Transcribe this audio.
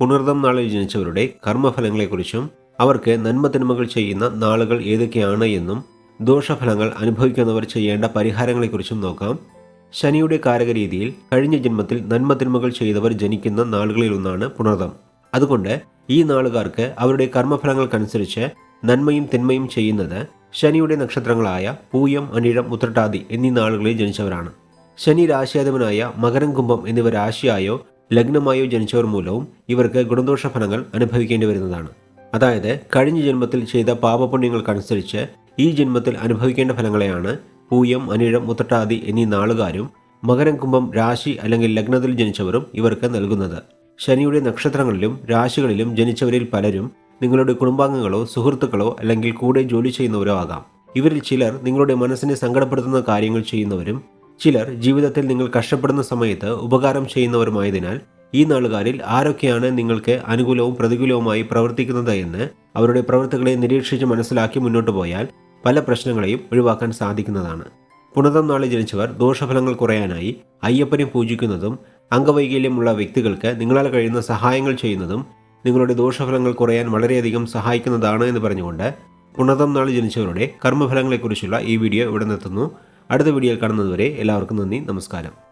പുണർദം നാളിൽ ജനിച്ചവരുടെ കർമ്മഫലങ്ങളെക്കുറിച്ചും അവർക്ക് നന്മ തിന്മകൾ ചെയ്യുന്ന നാളുകൾ ഏതൊക്കെയാണ് എന്നും ദോഷഫലങ്ങൾ അനുഭവിക്കുന്നവർ ചെയ്യേണ്ട പരിഹാരങ്ങളെക്കുറിച്ചും നോക്കാം. ശനിയുടെ കാരകരീതിയിൽ കഴിഞ്ഞ ജന്മത്തിൽ നന്മ തിന്മകൾ ചെയ്തവർ ജനിക്കുന്ന നാളുകളിലൊന്നാണ് പുണർദം. അതുകൊണ്ട് ഈ നാളുകാർക്ക് അവരുടെ കർമ്മഫലങ്ങൾക്കനുസരിച്ച് നന്മയും തിന്മയും ചെയ്യുന്നത് ശനിയുടെ നക്ഷത്രങ്ങളായ പൂയം അനിഴം ഉത്രട്ടാതി എന്നീ നാളുകളിൽ ജനിച്ചവരാണ്. ശനി രാശിയാധിപനായ മകരം കുംഭം എന്നിവ രാശിയായോ ലഗ്നമായോ ജനിച്ചവർ മൂലവും ഇവർക്ക് ഗുണദോഷ ഫലങ്ങൾ അനുഭവിക്കേണ്ടി വരുന്നതാണ്. അതായത് കഴിഞ്ഞ ജന്മത്തിൽ ചെയ്ത പാപപുണ്യങ്ങൾക്കനുസരിച്ച് ഈ ജന്മത്തിൽ അനുഭവിക്കേണ്ട ഫലങ്ങളെയാണ് പൂയം അനിഴം മുത്തട്ടാതി എന്നീ നാളുകാരും മകരം കുംഭം രാശി അല്ലെങ്കിൽ ലഗ്നത്തിൽ ജനിച്ചവരും ഇവർക്ക് നൽകുന്നത്. ശനിയുടെ നക്ഷത്രങ്ങളിലും രാശികളിലും ജനിച്ചവരിൽ പലരും നിങ്ങളുടെ കുടുംബാംഗങ്ങളോ സുഹൃത്തുക്കളോ അല്ലെങ്കിൽ കൂടെ ജോലി ചെയ്യുന്നവരോ ആകാം. ഇവരിൽ ചിലർ നിങ്ങളുടെ മനസ്സിനെ സങ്കടപ്പെടുത്തുന്ന കാര്യങ്ങൾ ചെയ്യുന്നവരും ചിലർ ജീവിതത്തിൽ നിങ്ങൾ കഷ്ടപ്പെടുന്ന സമയത്ത് ഉപകാരം ചെയ്യുന്നവരുമായതിനാൽ ഈ നാളുകാരിൽ ആരൊക്കെയാണ് നിങ്ങൾക്ക് അനുകൂലവും പ്രതികൂലവുമായി പ്രവർത്തിക്കുന്നത് എന്ന് അവരുടെ പ്രവൃത്തികളെ നിരീക്ഷിച്ച് മനസ്സിലാക്കി മുന്നോട്ട് പോയാൽ പല പ്രശ്നങ്ങളെയും ഒഴിവാക്കാൻ സാധിക്കുന്നതാണ്. പുണതം നാളിൽ ജനിച്ചവർ ദോഷഫലങ്ങൾ കുറയാനായി അയ്യപ്പനെ പൂജിക്കുന്നതും അംഗവൈകല്യമുള്ള വ്യക്തികൾക്ക് നിങ്ങളാൽ കഴിയുന്ന സഹായങ്ങൾ ചെയ്യുന്നതും നിങ്ങളുടെ ദോഷഫലങ്ങൾ കുറയാൻ വളരെയധികം സഹായിക്കുന്നതാണ് എന്ന് പറഞ്ഞുകൊണ്ട് പുണതം നാളിൽ ജനിച്ചവരുടെ കർമ്മഫലങ്ങളെക്കുറിച്ചുള്ള ഈ വീഡിയോ ഇവിടെ നിർത്തുന്നു. അടുത്ത വീഡിയോയിൽ കാണുന്നതുവരെ എല്ലാവർക്കും നന്ദി നമസ്കാരം.